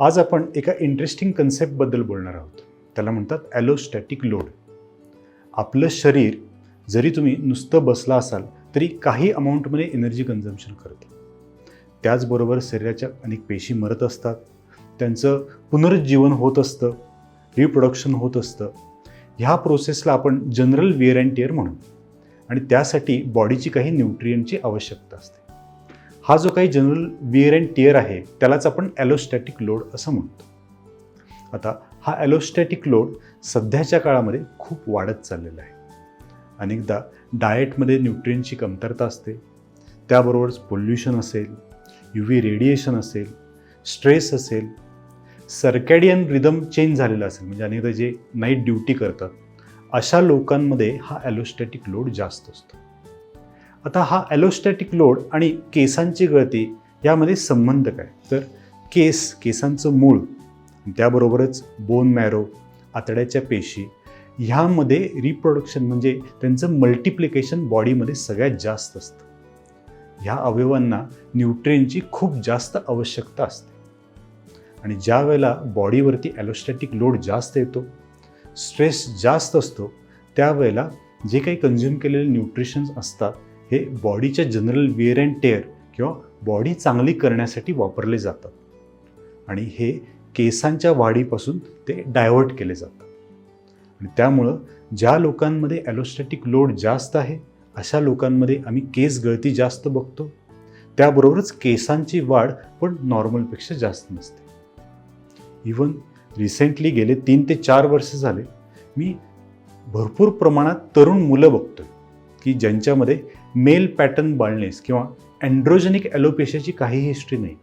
आज आपण एका इंटरेस्टिंग कन्सेप्टबद्दल बोलणार आहोत. त्याला म्हणतात ॲलोस्टॅटिक लोड आपलं शरीर जरी तुम्ही नुसतं बसला असाल तरी काही अमाऊंटमध्ये एनर्जी कन्झम्पशन करतं. त्याचबरोबर शरीराच्या अनेक पेशी मरत असतात. त्यांचं पुनरुज्जीवन होत असतं. रिप्रोडक्शन होत असतं. ह्या प्रोसेसला आपण जनरल विअर अँड टिअर म्हणू. आणि त्यासाठी बॉडीची काही न्यूट्रियनची आवश्यकता असते. हा जो काही जनरल विअर अँड टिअर आहे त्यालाच आपण ॲलोस्टॅटिक लोड असं म्हणतो. आता हा ॲलोस्टॅटिक लोड सध्याच्या काळामध्ये खूप वाढत चाललेला आहे. अनेकदा डाएटमध्ये न्यूट्रियनची कमतरता असते त्याबरोबरच पोल्युशन असेल यू व्ही रेडिएशन असेल स्ट्रेस असेल सर्कॅडियन रिदम चेंज झालेला असेल म्हणजे अनेकदा जे नाईट ड्युटी करतात अशा लोकांमध्ये हा ॲलोस्टॅटिक लोड जास्त असतो. आता हा ॲलोस्टॅटिक लोड आणि केसांची गळती यामध्ये संबंध काय? तर केस केसांचं मूळ त्याबरोबरच बोन मॅरो आतड्याच्या पेशी ह्यामध्ये रिप्रोडक्शन म्हणजे त्यांचं मल्टिप्लिकेशन बॉडीमध्ये सगळ्यात जास्त असतं. ह्या अवयवांना न्यूट्रियनची खूप जास्त आवश्यकता असते. आणि ज्या वेळेला बॉडीवरती ॲलोस्टॅटिक लोड जास्त येतो स्ट्रेस जास्त असतो त्यावेळेला जे काही कन्झ्युम केलेले न्यूट्रिशन्स असतात हे बॉडीच्या जनरल विअर अँड टेअर किंवा बॉडी चांगली करण्यासाठी वापरले जातात. आणि हे केसांच्या वाढीपासून ते डायव्हर्ट केले जातात. आणि त्यामुळं ज्या लोकांमध्ये ॲलोस्टॅटिक लोड जास्त आहे अशा लोकांमध्ये आम्ही केस गळती जास्त बघतो. त्याबरोबरच केसांची वाढ पण नॉर्मलपेक्षा जास्त नसते. इवन रिसेंटली गेले तीन ते चार वर्ष झाले मी भरपूर प्रमाणात तरुण मुलं बघतोय. की ज्यांच्यामध्ये मेल पॅटर्न बाळनेस किंवा अँड्रोजेनिक ॲलोपेशियाची काही हिस्ट्री नाही.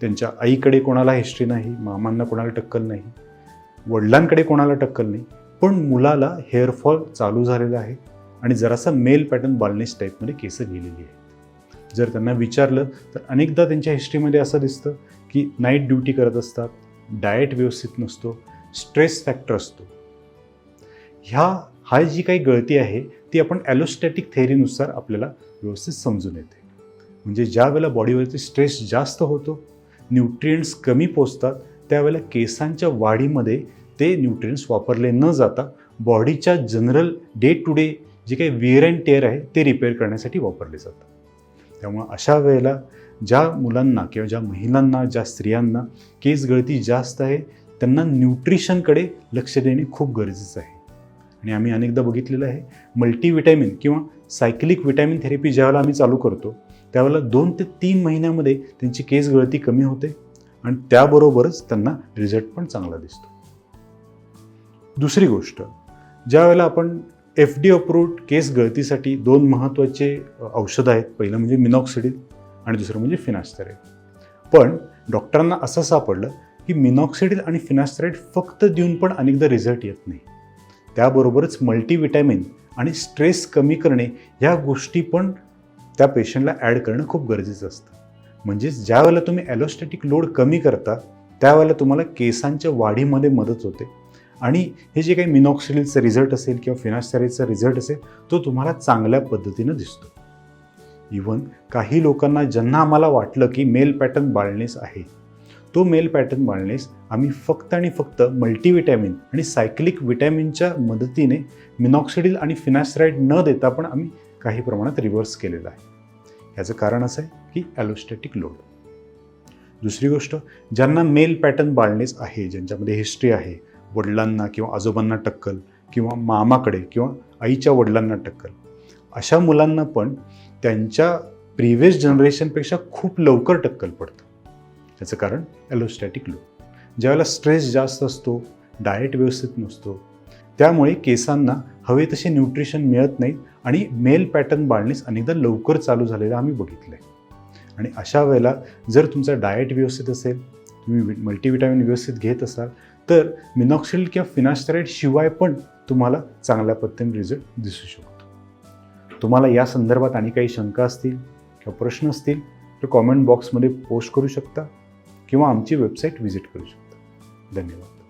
त्यांच्या आईकडे कोणाला हिस्ट्री नाही मामांना कोणाला टक्कल नाही वडिलांकडे कोणाला टक्कल नाही पण मुलाला हेअरफॉल चालू झालेला आहे आणि जरासा मेल पॅटर्न बालनेस टाईपमध्ये केसं गेलेली आहेत. जर त्यांना विचारलं तर अनेकदा त्यांच्या हिस्ट्रीमध्ये असं दिसतं की नाईट ड्युटी करत असतात डाएट व्यवस्थित नसतो स्ट्रेस फॅक्टर असतो. ह्या हा जी काही गळती आहे ती आपण ॲलोस्टॅटिक थेअरीनुसार आपल्याला व्यवस्थित समजून येते. म्हणजे ज्या वेळेला बॉडीवरती स्ट्रेस जास्त होतो न्यूट्रियंट्स कमी पोचतात त्यावेळेला केसांच्या वाढीमध्ये ते न्यूट्रियंट्स वापरले न जाता बॉडीच्या जनरल डे टू डे जे काही विअर अँड टेअर आहे ते रिपेअर करण्यासाठी वापरले जातात. त्यामुळं अशा वेळेला ज्या मुलांना किंवा ज्या महिलांना ज्या स्त्रियांना केस गळती जास्त आहे त्यांना न्यूट्रिशनकडे लक्ष देणे खूप गरजेचं आहे. आणि आम्ही अनेकदा बघितलेलं आहे मल्टीविटॅमिन किंवा सायक्लिक विटॅमिन थेरपी ज्यावेळेला आम्ही चालू करतो त्यावेळेला दोन ते तीन महिन्यामध्ये त्यांची केस गळती कमी होते आणि त्याबरोबरच त्यांना रिझल्ट पण चांगला दिसतो. दुसरी गोष्ट ज्यावेळेला आपण एफ डी अप्रूव्ड केस गळतीसाठी दोन महत्त्वाचे औषधं आहेत पहिलं म्हणजे मिनॉक्सिडिल आणि दुसरं म्हणजे फिनास्टरेट पण डॉक्टरांना असं सापडलं की मिनॉक्सिडिल आणि फिनास्टरेट फक्त देऊन पण अनेकदा रिझल्ट येत नाही. त्याबरोबरच मल्टीविटॅमिन आणि स्ट्रेस कमी करणे ह्या गोष्टी पण त्या पेशंटला ॲड करणं खूप गरजेचं असतं. म्हणजेच ज्या वेळेला तुम्ही ॲलोस्टॅटिक लोड कमी करता त्यावेळेला तुम्हाला केसांच्या वाढीमध्ये मदत होते. आणि हे जे काही मिनॉक्सिडिलचा रिझल्ट असेल किंवा फिनास्टरेटचा रिझल्ट असेल तो तुम्हाला चांगल्या पद्धतीनं दिसतो. इवन काही लोकांना ज्यांना आम्हाला वाटलं की मेल पॅटर्न बाळनेस आहे तो मेल पॅटर्न बाळनेस आम्ही फक्त आणि फक्त मल्टीविटॅमिन आणि सायक्लिक विटॅमिनच्या मदतीने मिनॉक्सिडिल आणि फिनास्टराईड न देता पण आम्ही काही प्रमाणात रिव्हर्स केलेला आहे. याचं कारण असं आहे की ॲलोस्टॅटिक लोड. दुसरी गोष्ट ज्यांना मेल पॅटर्न बाळणेच आहे ज्यांच्यामध्ये हिस्ट्री आहे वडिलांना किंवा आजोबांना टक्कल किंवा मामाकडे किंवा आईच्या वडिलांना टक्कल अशा मुलांना पण त्यांच्या प्रिव्हियस जनरेशनपेक्षा खूप लवकर टक्कल पडतं. याचं कारण ॲलोस्टॅटिक लूप ज्यावेळेला स्ट्रेस जास्त असतो डाएट व्यवस्थित नसतो त्यामुळे केसांना हवे तसे न्यूट्रिशन मिळत नाहीत आणि मेल पॅटर्न बाळणीस अनेकदा लवकर चालू झालेलं आम्ही बघितलं आहे आणि अशा वेळेला जर तुमचा डाएट व्यवस्थित असेल तुम्ही मल्टीविटॅमिन व्यवस्थित घेत असाल तर मिनॉक्सिल किंवा फिनास्टराईड शिवाय पण तुम्हाला चांगल्या पद्धतीने रिझल्ट दिसू शकतो. तुम्हाला या संदर्भात आणि काही शंका असतील किंवा प्रश्न असतील तर कॉमेंट बॉक्समध्ये पोस्ट करू शकता. किंवा आमची वेबसाईट व्हिजिट करू शकता. धन्यवाद.